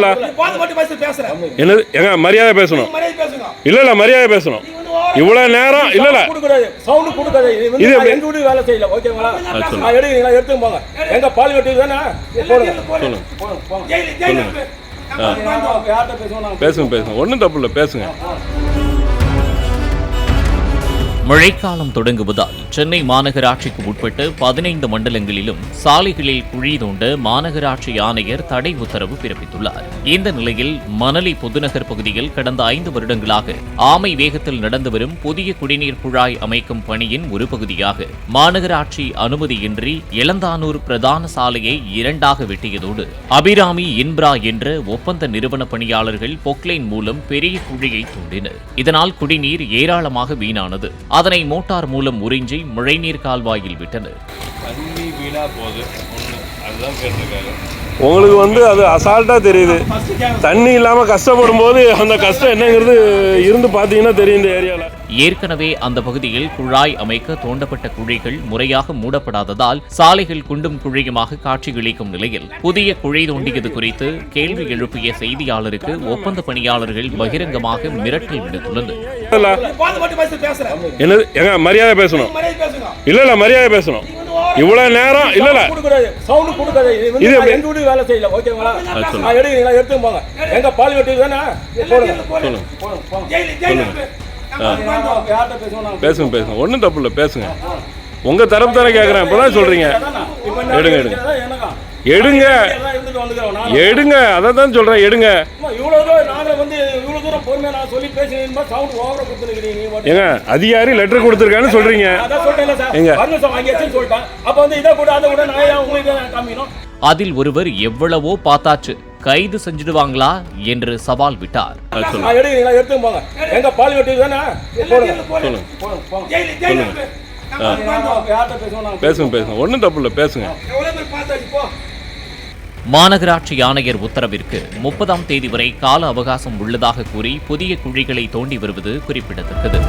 இல்ல பார்த்து மட்டும் பேச பேசுறேன் என்னது? எங்க மரியாதை பேசணும். மரியாதை பேசுங்க. இல்ல இல்ல மரியாதை பேசணும். இவ்வளவு நேரம் இல்ல சவுண்ட் கொடுக்காது இது? எங்க வீட்டு வேலை செய்யல ஓகேங்களா. நான் எடுக்கிறீங்களா எடுத்துங்க போங்க. எங்க பால் வெட்டி தானே போடுங்க. பேசுங்க பேசுங்க. ஒன்றும் தப்பு இல்லை பேசுங்க. மழைக்காலம் தொடங்குவதால் சென்னை மாநகராட்சிக்கு உட்பட்ட பதினைந்து மண்டலங்களிலும் சாலைகளில் குழி தோண்ட மாநகராட்சி ஆணையர் தடை உத்தரவு பிறப்பித்துள்ளார். இந்த நிலையில் மணலி பொதுநகர் பகுதியில் கடந்த ஐந்து வருடங்களாக ஆமை வேகத்தில் நடந்து வரும் புதிய குடிநீர் குழாய் அமைக்கும் பணியின் ஒரு பகுதியாக மாநகராட்சி அனுமதியின்றி இளந்தானூர் பிரதான சாலையை இரண்டாக வெட்டியதோடு அபிராமி இன்ப்ரா என்ற ஒப்பந்த நிறுவன பணியாளர்கள் பொக்லைன் மூலம் பெரிய குழியை தோண்டினர். இதனால் குடிநீர் ஏராளமாக வீணானது. அதனை மோட்டார் மூலம் உறிஞ்சி மழைநீர் கால்வாயில் விட்டனர். உங்களுக்கு வந்து அது அசால்ட்டா தெரியுது. தண்ணி இல்லாம கஷ்டப்படும் போது அந்த கஷ்டம் என்னங்கிறது இருந்து பார்த்தீங்கன்னா தெரியும் இந்த ஏரியால. ஏற்கனவே அந்த பகுதியில் குழாய் அமைக்க தோண்டப்பட்ட குழிகள் முறையாக மூடப்படாததால் சாலைகள் குண்டும் குழியுமாக காட்சியளிக்கும் நிலையில் புதிய குழி தோண்டியது குறித்து கேள்வி எழுப்பிய செய்தியாளருக்கு ஒப்பந்த பணியாளர்கள் பகிரங்கமாக மிரட்டல் விடுத்துள்ளனர். இல்ல. என்னது எங்க மரியாதை பேசணும். இல்ல இல்ல மரியாதை பேசணும். இவ்வளவு நேரம் இல்ல இல்ல. சவுண்ட் கொடுக்காது இது வந்து இது நான் எப்படி? எங்க வீட்டு வேலை செய்யல ஓகேங்களா. நான் எடுக்கிறீங்களா எடுத்துங்க போங்க. எங்க பால் வெட்டி தானே? பேசுங்க பேசுங்க. ஒன்றும் தப்பு இல்லை பேசுங்க. உங்க தரப்பு தானே கேட்குறேன் இப்ப எடுங்க, எடுக்கிறதா எனக்கா? எடுங்க. வந்துக்கிறோம். நான் எடுங்க. அதை தான் சொல்றேன். எடுங்க. தூரம் நாங்களே வந்து பொறுமையா நான் சொல்லி பேசுறீங்க சவுண்ட் ஓவரா கொடுத்துருக்கீங்க நீங்க மட்டும். ஏங்க அதிகாரி லெட்டர் கொடுத்துருக்கான்னு சொல்றீங்க. அதான் சொல்றேன்ல சார் எங்க? பர்மிஷன் வாங்கியாச்சுன்னு சொல்லிட்டேன். அப்ப வந்து இதை கூட அதை கூட நான் ஏன் உங்களுக்கு நான் காமிக்கணும்? அதில் ஒருவர் எவ்வளவோ பார்த்தாச்சு. கைது செஞ்சிடுவாங்களா என்று சவால் விட்டார். பேசுங்க பேசுங்க. ஒன்றும் தப்பு இல்லை பேசுங்க எவ்வளவு பேர் பார்த்தாச்சு போ மாநகராட்சி ஆணையர் உத்தரவிற்கு முப்பதாம் தேதி வரை கால அவகாசம் உள்ளதாக கூறி புதிய குழிகளை தோண்டி வருவது குறிப்பிடத்தக்கது.